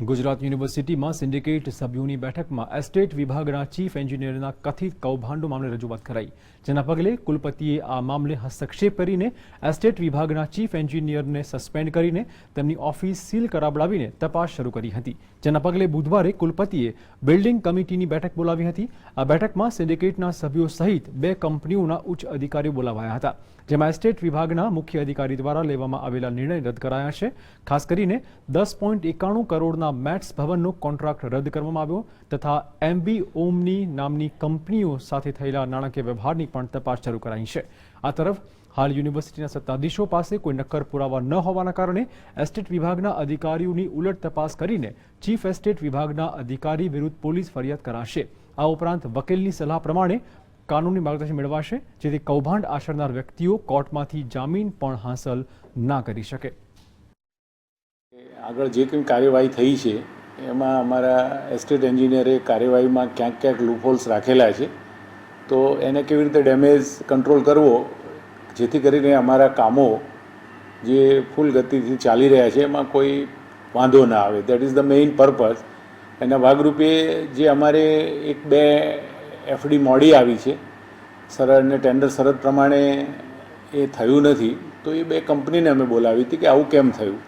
ગુજરાત યુનિવર્સિટીમાં સિન્ડિકેટ સભ્યોની બેઠકમાં એસ્ટેટ વિભાગના ચીફ એન્જિનિયરના કથિત કૌભાંડો મામલે રજૂઆત કરાઈ. જેના પગલે કુલપતિએ આ મામલે હસ્તક્ષેપ કરીને એસ્ટેટ વિભાગના ચીફ એન્જિનિયરને સસ્પેન્ડ કરીને તેમની ઓફિસ સીલ કરાવડાવીને તપાસ શરૂ કરી હતી. જેના પગલે બુધવારે કુલપતિએ બિલ્ડિંગ કમિટીની બેઠક બોલાવી હતી. આ બેઠકમાં સિન્ડિકેટના સભ્યો સહિત બે કંપનીઓના ઉચ્ચ અધિકારીઓ બોલાવાયા હતા, જેમાં એસ્ટેટ વિભાગના મુખ્ય અધિકારી દ્વારા લેવામાં આવેલા નિર્ણય રદ કરાયા છે. ખાસ કરીને દસ પોઈન્ટ એકાણું કરોડના મેટ્સ ભવનનો કોન્ટ્રાક્ટ રદ કરવામાં આવ્યો તથા એમબી ઓમની નામની કંપનીઓ સાથે થયેલા નાણાકીય વ્યવહારની પણ તપાસ શરૂ કરાઈ છે. આ તરફ હાલ યુનિવર્સિટીના સત્તાધીશો પાસે કોઈ નક્કર પુરાવા ન હોવાના કારણે એસ્ટેટ વિભાગના અધિકારીઓની ઉલટ તપાસ કરીને ચીફ એસ્ટેટ વિભાગના અધિકારી વિરુદ્ધ પોલીસ ફરિયાદ કરાશે. આ ઉપરાંત વકીલની સલાહ પ્રમાણે કાનૂની માર્ગદર્શન મેળવાશે જેથી કૌભાંડ આચરનાર વ્યક્તિઓ કોર્ટમાંથી જામીન પણ હાંસલ ના કરી શકે. આગળ જે કંઈ કાર્યવાહી થઈ છે, એમાં અમારા એસ્ટેટ એન્જિનિયરે કાર્યવાહીમાં ક્યાંક ક્યાંક લૂપહોલ્સ રાખેલા છે. તો એને કેવી રીતે ડેમેજ કંટ્રોલ કરવો, જેથી કરીને અમારા કામો જે ફૂલ ગતિથી ચાલી રહ્યા છે, એમાં કોઈ વાંધો ના આવે. That is the main purpose એના ભાગરૂપે જે અમારે એક બે એફડી મોડી આવી છે સરળ અને ટેન્ડર શરત પ્રમાણે એ થયું નથી. તો એ બે કંપનીને અમે બોલાવી હતી કે આવું કેમ થયું?